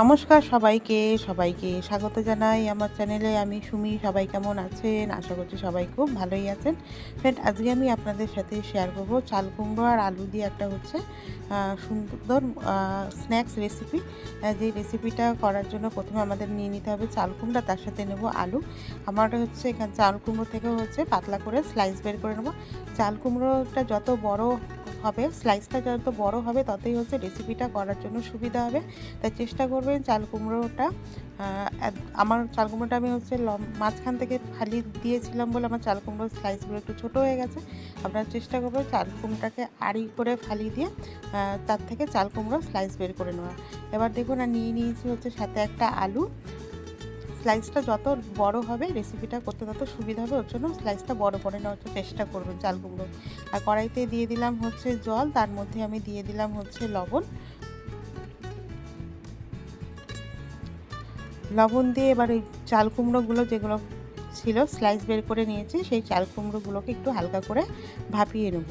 নমস্কার সবাইকে সবাইকে স্বাগত জানাই আমার চ্যানেলে। আমি সুমি, সবাই কেমন আছেন? আশা করছি সবাই খুব ভালোই আছেন। ফ্রেন্ড আজকে আমি আপনাদের সাথে শেয়ার করব চাল কুমড়ো আর আলু দিয়ে একটা হচ্ছে সুন্দর স্ন্যাক্স রেসিপি যে রেসিপিটা করার জন্য প্রথমে আমাদের নিয়ে নিতে হবে চাল কুমড়া, তার সাথে নেব আলু। আমার হচ্ছে এখানে চাল কুমড়ো থেকে হচ্ছে পাতলা করে স্লাইস বের করে নেব। চাল কুমড়োটা যত বড় হবে স্লাইসটা যত বড় হবে ততই হচ্ছে রেসিপিটা করার জন্য সুবিধা হবে। তাই চেষ্টা করবেন চাল কুমড়োটা আমার চাল কুমড়োটা আমি হচ্ছে মাঝখান থেকে ফালি দিয়েছিলাম বলে আমার চাল কুমড়োর স্লাইসগুলো একটু ছোট হয়ে গেছে। আপনারা চেষ্টা করবেন চাল কুমড়োটাকে আড়ি করে ফালি দিয়ে তার থেকে চাল কুমড়োর স্লাইস বের করে নেওয়া। এবার দেখুন আর নিয়ে নিয়েছি হচ্ছে সাথে একটা আলু স্লাইসটা যত বড় হবে রেসিপিটা করতে তত সুবিধা হবে। ওর জন্য স্লাইসটা বড় করে নেওয়ার চেষ্টা করবেন চাল কুমড়ো আর কড়াইতে দিয়ে দিলাম হচ্ছে জল, তার মধ্যে আমি দিয়ে দিলাম হচ্ছে লবণ। লবণ দিয়ে এবার ওই চাল কুমড়োগুলো যেগুলো ছিল স্লাইস বের করে নিয়েছি, সেই চাল কুমড়োগুলোকে একটু হালকা করে ভাপিয়ে নেব।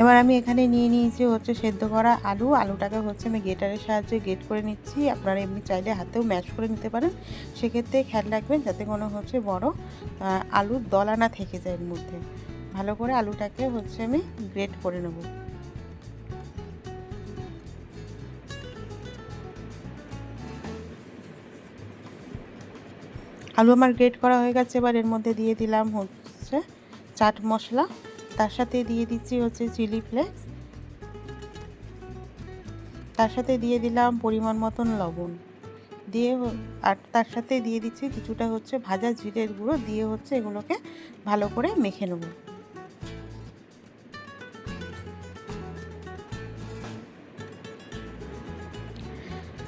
এবার আমি এখানে নিয়ে নিয়েছি হচ্ছে সেদ্ধ করা আলু। আলুটাকে হচ্ছে আমি গেটারের সাহায্যে গেট করে নিচ্ছি। আপনারা এমনি চাইলে হাতেও ম্যাশ করে নিতে পারেন। সেক্ষেত্রে খেয়াল রাখবেন যাতে কোনো হচ্ছে বড় আলুর দলা না থেকে যায় এর মধ্যে। ভালো করে আলুটাকে হচ্ছে আমি গ্রেট করে নেব। আলু আমার গ্রেট করা হয়ে গেছে। এবার এর মধ্যে দিয়ে দিলাম হচ্ছে চাট মশলা। তার সাথে দিয়ে দিচ্ছি হচ্ছে চিলি ফ্লেক্স। তার সাথে দিয়ে দিলাম পরিমাণ মতন লবণ। দিয়ে আর তার সাথে দিয়ে দিচ্ছি কিছুটা হচ্ছে ভাজা জিরের গুঁড়ো। দিয়ে হচ্ছে এগুলোকে ভালো করে মেখে নেব।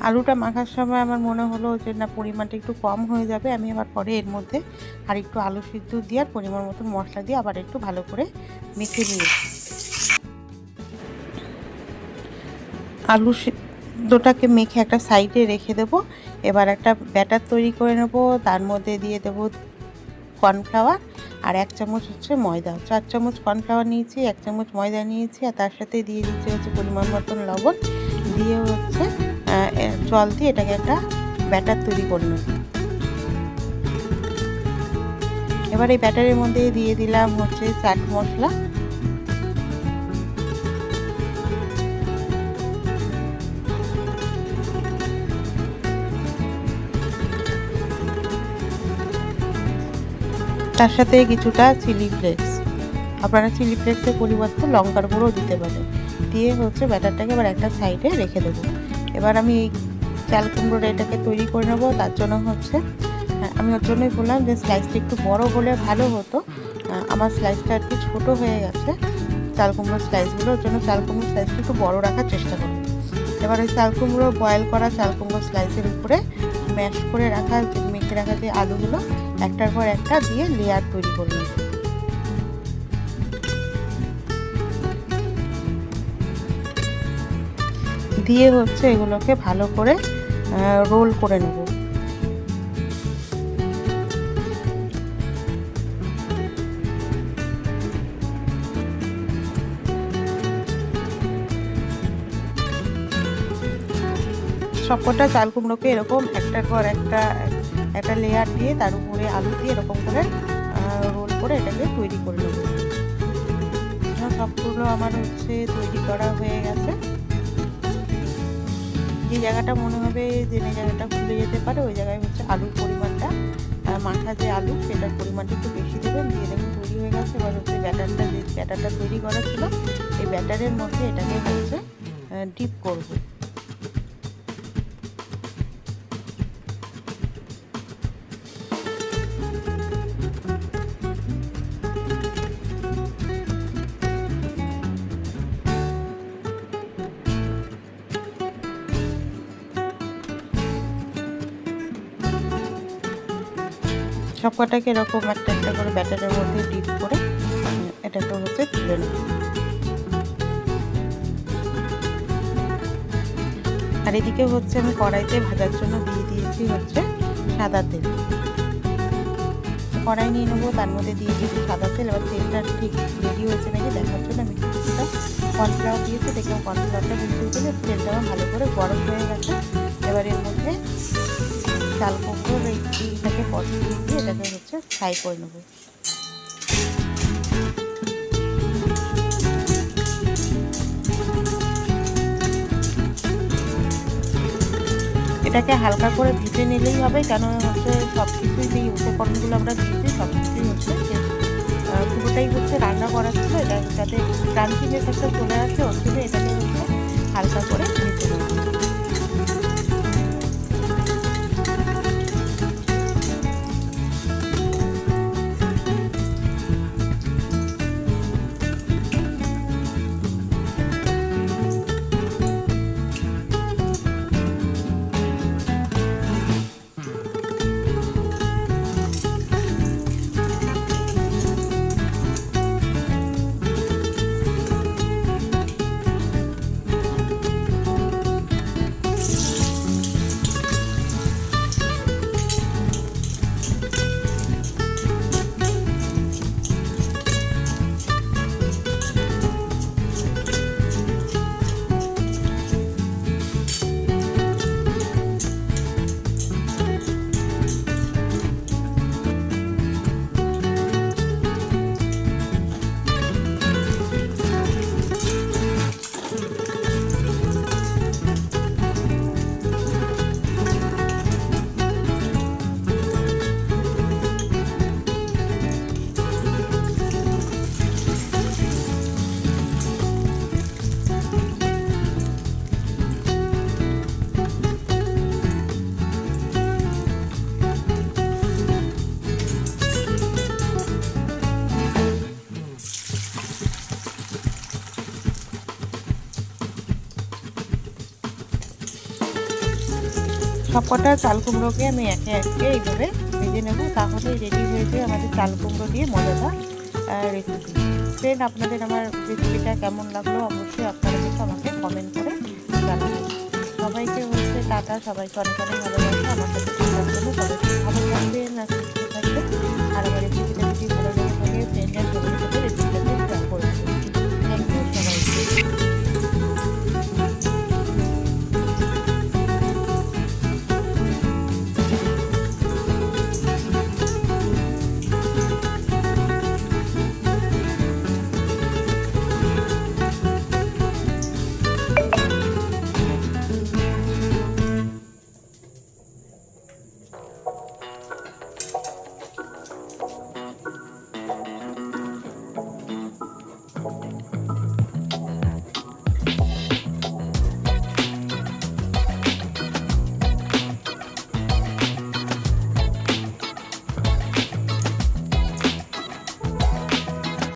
আলুটা মাখার সময় আমার মনে হলো যে না, পরিমাণটা একটু কম হয়ে যাবে। আমি আবার পরে এর মধ্যে আর একটু আলু সিদ্ধ দিয়ে আর পরিমাণ মতন মশলা দিয়ে আবার একটু ভালো করে মেখে নিয়েছি আলু সিদ্ধটাকে মেখে একটা সাইডে রেখে দেবো। এবার একটা ব্যাটার তৈরি করে নেব। তার মধ্যে দিয়ে দেবো কর্নফ্লাওয়ার আর এক চামচ হচ্ছে ময়দা। চার চামচ কর্নফ্লাওয়ার নিয়েছি, এক চামচ ময়দা নিয়েছি আর তার সাথে দিয়ে দিচ্ছি হচ্ছে পরিমাণ মতন লবণ। দিয়ে হচ্ছে জল দিয়ে এটাকে একটা ব্যাটার তৈরি করে এবার এই ব্যাটারের মধ্যে দিয়ে দিলাম হচ্ছে চাট মশলা। তার সাথে কিছুটা চিলি ফ্লেক্স। আপনারা চিলি ফ্লেক্সের পরিবর্তে লঙ্কার গুঁড়ো দিতে পারেন। দিয়ে হচ্ছে ব্যাটারটাকে এবার একটা সাইডে রেখে দেবো। এবার আমি এই চাল কুমড়োর এটাকে তৈরি করে নেব, তার জন্য হচ্ছে আমি ওর জন্যই বললাম যে স্লাইসটা একটু বড় হলে ভালো হতো। আমার স্লাইসটা আর কি ছোটো হয়ে গেছে। চাল কুমড়োর স্লাইসগুলো ওর জন্য চাল কুমড়োর স্লাইসটা একটু বড় রাখার চেষ্টা করব। এবার ওই চাল কুমড়ো বয়েল করা চাল কুমড়ো স্লাইসের উপরে ম্যাশ করে রাখা, মেখে রাখা যে আলুগুলো, একটার পর একটা দিয়ে লেয়ার তৈরি করে নেব। দিয়ে হচ্ছে এগুলোকে ভালো করে রোল করে নেব। সবকটা চাল কুমড়োকে এরকম একটার পর একটা একটা লেয়ার দিয়ে তার উপরে আলু দিয়ে এরকম করে রোল করে এটাকে তৈরি করে নেব। সবগুলো আমার হচ্ছে তৈরি করা হয়ে জায়গাটা মনে হবে যে জায়গাটা খুলে যেতে পারে, ওই জায়গায় হচ্ছে আলুর পরিমাণটা। মাথা যে আলু, সেটার পরিমাণটা একটু বেশি দেবেন। দিয়ে দেখুন তৈরি হয়ে গেছে। এবার হচ্ছে ব্যাটারটা যে ব্যাটারটা তৈরি করা ছিল, এই ব্যাটারের মধ্যে এটাকে হচ্ছে ডিপ করব। সব কটাকে এরকম একটা একটা করে ব্যাটারের মধ্যে ডিপ করে এটাকে হচ্ছে তুলে নেব। আর এদিকে হচ্ছে আমি কড়াইতে ভাজার জন্য দিয়ে দিয়েছি হচ্ছে সাদা তেল। কড়াই নিয়ে নেব, তার মধ্যে দিয়ে দিয়েছি সাদা তেল। এবার তেলটা ঠিক রেডি হয়েছে নাকি দেখার জন্য আমি কিছুটা কর্নফ্লাওয়ার দিয়েছি। দেখলাম কর্নফ্লাওয়ারটা কিন্তু উঠে তেলটা ভালো করে গরম হয়ে গেছে। এবার এর মধ্যে চাল কুমড়োর এই এইটাকে হচ্ছে ফ্রাই করে নেব। এটাকে হালকা করে ভেজে নিলেই হবে, কেন হচ্ছে সব কিছুই যেই উপকরণগুলো আমরা দিয়েছি সব কিছুই হচ্ছে পুরোটাই হচ্ছে রান্না করা ছিল, এটা যাতে ক্রান্তিনেস একটা চলে আসে, ওর জন্য এটাকে হচ্ছে হালকা করে ভেজে নেব। সবকটা চাল কুমড়োকে আমি একে একে এইভাবে ভেজে নেব। তাহলে রেডি হয়েছে আমাদের চাল কুমড়ো দিয়ে মজাদার রেসিপি ফ্রেন্ড আপনাদের আমার রেসিপিটা কেমন লাগল অবশ্যই আপনারা কিন্তু আমাকে কমেন্ট করে জানাবেন। সবাইকে হচ্ছে টাটা, সবাইকে অনেক অনেক ভালোবাসা। আমার সাথে ভালো থাকবেন আর আমার রেসিপিটা